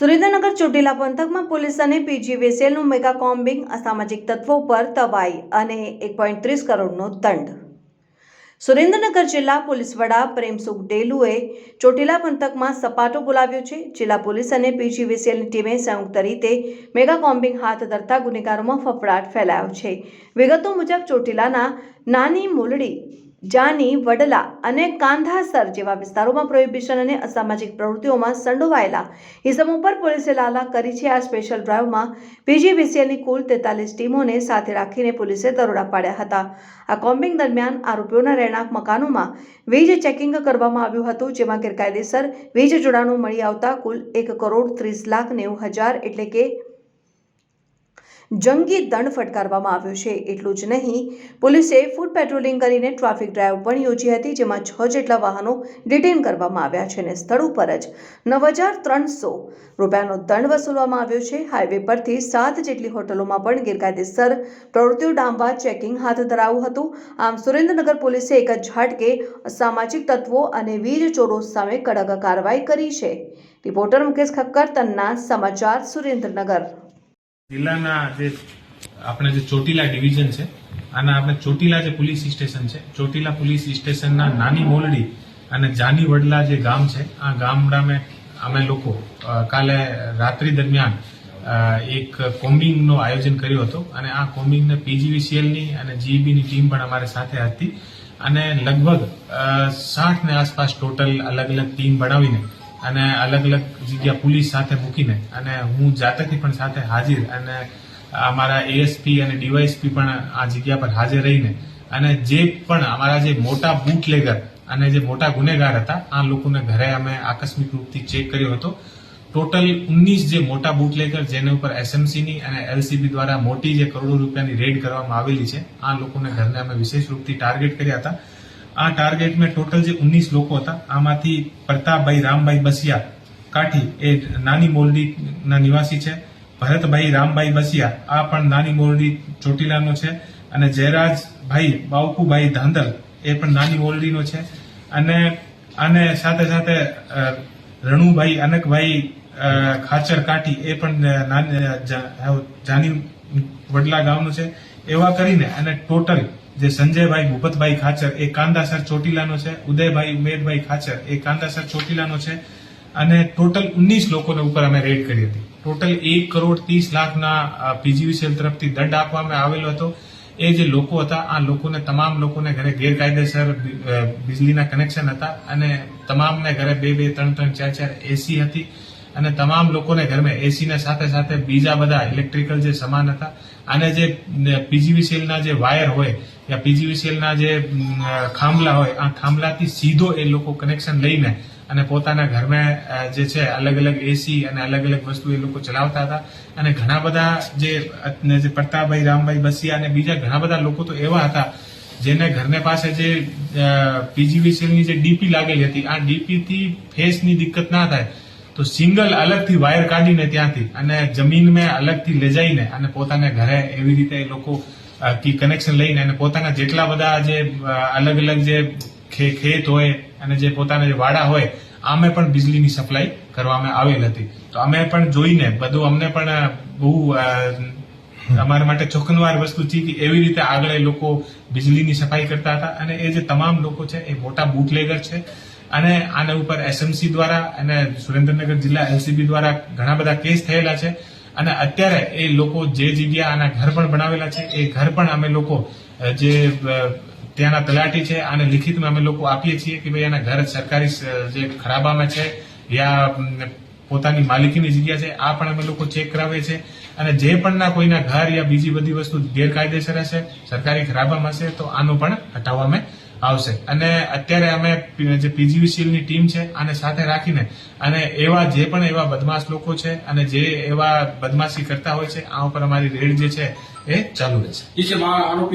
સુરેન્દ્રનગર ચોટીલા પંથકમાં પોલીસ અને પીજીવીસીએલનું mega combing અસામાજિક તત્વો પર તવાઈ અને એક પોઈન્ટ ત્રીસ કરોડનો દંડ. સુરેન્દ્રનગર જિલ્લા પોલીસ વડા પ્રેમસુખ ડેલુએ ચોટીલા પંથકમાં સપાટો બોલાવ્યો છે. જિલ્લા પોલીસ અને પીજી વેસેલની ટીમે સંયુક્ત રીતે મેગા કોમ્બિંગ હાથ ધરતા ગુનેગારોમાં ફફડાટ ફેલાયો છે. વિગતો મુજબ ચોટીલાના નાની મૂલડી જાની, વડલા અને કાંધાસર જેવા વિસ્તારોમાં પ્રોહિબિશન અને અસામાજિક પ્રવૃત્તિઓમાં સંડોવાયેલા ઇસમો ઉપર પોલીસે લાલા કરી છે. આ સ્પેશિયલ ડ્રાઈવમાં પીજીવીસીએલની કુલ તેતાલીસ ટીમોને સાથે રાખીને પોલીસે દરોડા પાડ્યા હતા. આ કોમ્બિંગ દરમિયાન આરોપીઓના રહેણાંક મકાનોમાં વીજ ચેકિંગ કરવામાં આવ્યું હતું, જેમાં ગેરકાયદેસર વીજ જોડાણો મળી આવતા કુલ એક કરોડ ત્રીસ લાખ નેવું હજાર એટલે કે જંગી દંડ ફટકારવામાં આવ્યો છે. એટલું જ નહીં, પોલીસે ફૂડ પેટ્રોલિંગ કરીને ટ્રાફિક ડ્રાઈવ પણ યોજી હતી, જેમાં છ જેટલા વાહનો ડિટેન કરવામાં આવ્યા છે અને સ્થળ ઉપર જ નવ હજાર ત્રણસો રૂપિયાનો દંડ વસૂલવામાં આવ્યો છે. હાઈવે પરથી સાત જેટલી હોટલોમાં પણ ગેરકાયદેસર પ્રવૃત્તિઓ ડામવા ચેકિંગ હાથ ધરાયું હતું. આમ, સુરેન્દ્રનગર પોલીસે એક જ ઝાટકે સામાજિક તત્વો અને વીજ ચોરો સામે કડક કાર્યવાહી કરી છે. રિપોર્ટર મુકેશ ખક્કર, તન્ના સમાચાર, સુરેન્દ્રનગર. જિલ્લાના જે આપણે જે ચોટીલા ડિવિઝન છે, આના આપણે ચોટીલા જે પોલીસ સ્ટેશન છે, ચોટીલા પોલીસ સ્ટેશનના નાની મોલડી અને જાની વડલા જે ગામ છે, આ ગામડામે અમે લોકો કાલે રાત્રિ દરમિયાન એક કોમ્બિંગનું આયોજન કર્યું હતું અને આ કોમ્બિંગને પીજીવીસીએલની અને જીઈબીની ટીમ પણ અમારી સાથે હતી અને લગભગ સાઠને આસપાસ ટોટલ અલગ અલગ ટીમ બનાવીને અને અલગ અલગ જગ્યા પોલીસ સાથે મૂકીને અને હું જાતેથી પણ સાથે હાજર અને અમારા એએસપી અને ડીવાયએસપી પણ આ જગ્યા પર હાજર રહીને અને જે પણ અમારા જે મોટા બૂટલેગર અને જે મોટા ગુનેગાર હતા, આ લોકોને ઘરે અમે આકસ્મિક રૂપથી ચેક કર્યો હતો. ટોટલ ઉન્નીસ જે મોટા બુટલેગર જેના ઉપર એસએમસીની અને એલસીબી દ્વારા મોટી જે કરોડો રૂપિયાની રેડ કરવામાં આવેલી છે, આ લોકોને ઘરને અમે વિશેષ રૂપથી ટાર્ગેટ કર્યા હતા. આ ટાર્ગેટમાં ટોટલ જે ઉન્નીસ લોકો હતા, આમાંથી પ્રતાપભાઈ, રામભાઈ બસિયા કાઠી, એ નાની મોરડીના નિવાસી છે. ભરતભાઈ, રામભાઈ બસિયા, આ પણ નાની મોરડી ચોટીલાનો છે. અને જયરાજભાઈ, બાવકુભાઈ ધાંધલ, એ પણ નાની મોરડીનો છે. અને અને સાથે સાથે રણુભાઈ, અનકભાઈ ખાચર કાઠી, એ પણ જાની વડલા ગામનું છે. એવા કરીને અને ટોટલ જે સંજયભાઈ, ભૂપતભાઈ ખાચર, એ કાંદાસર ચોટીલાનો છે. ઉદયભાઈ, ઉમેદભાઈ ખાચર, એ કાંદાસર ચોટીલાનો છે. અને ટોટલ ઉન્નીસ લોકોને ઉપર અમે રેડ કરી હતી. ટોટલ એક કરોડ ત્રીસ લાખના પીજીવીસીએલ તરફથી દંડ આપવામાં આવેલો હતો. એ જે લોકો હતા, આ લોકોને, તમામ લોકોને ઘરે ગેરકાયદેસર વીજળીના કનેક્શન હતા. અને તમામને ઘરે બે બે, ત્રણ ત્રણ, ચાર ચાર એસી હતી. અને તમામ લોકોને ઘરમાં એસીના સાથે સાથે બીજા બધા ઇલેક્ટ્રિકલ જે સામાન હતા. અને જે પીજીવીસીએલના જે વાયર હોય યા પીજીવીસીએલના જે ખાંભલા હોય, આ ખાંભલાથી સીધો એ લોકો કનેક્શન લઈને અને પોતાના ઘરમાં જે છે અલગ અલગ એસી અને અલગ અલગ વસ્તુ એ લોકો ચલાવતા હતા. અને ઘણા બધા જે પ્રતાપભાઈ, રામભાઈ બસિયા અને બીજા ઘણા બધા લોકો તો એવા હતા, જેને ઘરને પાસે જે પીજીવીસીએલની જે ડીપી લાગેલી હતી, આ ડીપીથી ફેસની દિક્કત ના થાય, તો સિંગલ અલગથી વાયર કાઢીને ત્યાંથી અને જમીનમાં અલગથી લઈ જઈને અને પોતાના ઘરે એવી રીતે એ લોકો કનેક્શન લઈને અને પોતાના જેટલા બધા જે અલગ અલગ જે ખેત હોય અને જે પોતાના જે વાડા હોય, આમે પણ વીજળીની સપ્લાય કરવામાં આવેલ હતી. તો અમે પણ જોઈને, બધું અમને પણ બહુ અમારા માટે ચોખનવાર વસ્તુ છે કે એવી રીતે આગળ એ લોકો વીજળીની સફાઈ કરતા હતા અને એ જે તમામ લોકો છે એ મોટા બુટલેગર છે અને આના ઉપર એસએમસી દ્વારા અને સુરેન્દ્રનગર જિલ્લા એલસીબી દ્વારા ઘણા બધા કેસ થયેલા છે. અને અત્યારે એ લોકો જે જગ્યા આના ઘર પણ બનાવેલા છે, એ ઘર પણ અમે લોકો જે ત્યાંના તલાટી છે, આને લિખિતમાં અમે લોકો આપીએ છીએ કે ભાઈ એના ઘર સરકારી જે ખરાબામાં છે યા પોતાની માલિકીની જગ્યા છે, આ પણ અમે લોકો ચેક કરાવીએ છીએ. અને જે પણ ના કોઈના ઘર યા બીજી બધી વસ્તુ ગેરકાયદેસર હશે, સરકારી ખરાબામાં હશે, તો આનું પણ હટાવવામાં આવશે. અને અત્યારે અમે જે પીજીવીસીએલની ટીમ છે, આને સાથે રાખીને અને એવા જે પણ એવા બદમાશ લોકો છે અને જે એવા બદમાશી કરતા હોય છે, આ ઉપર અમારી રેડ જે છે, એ ચાલુ રહેશે.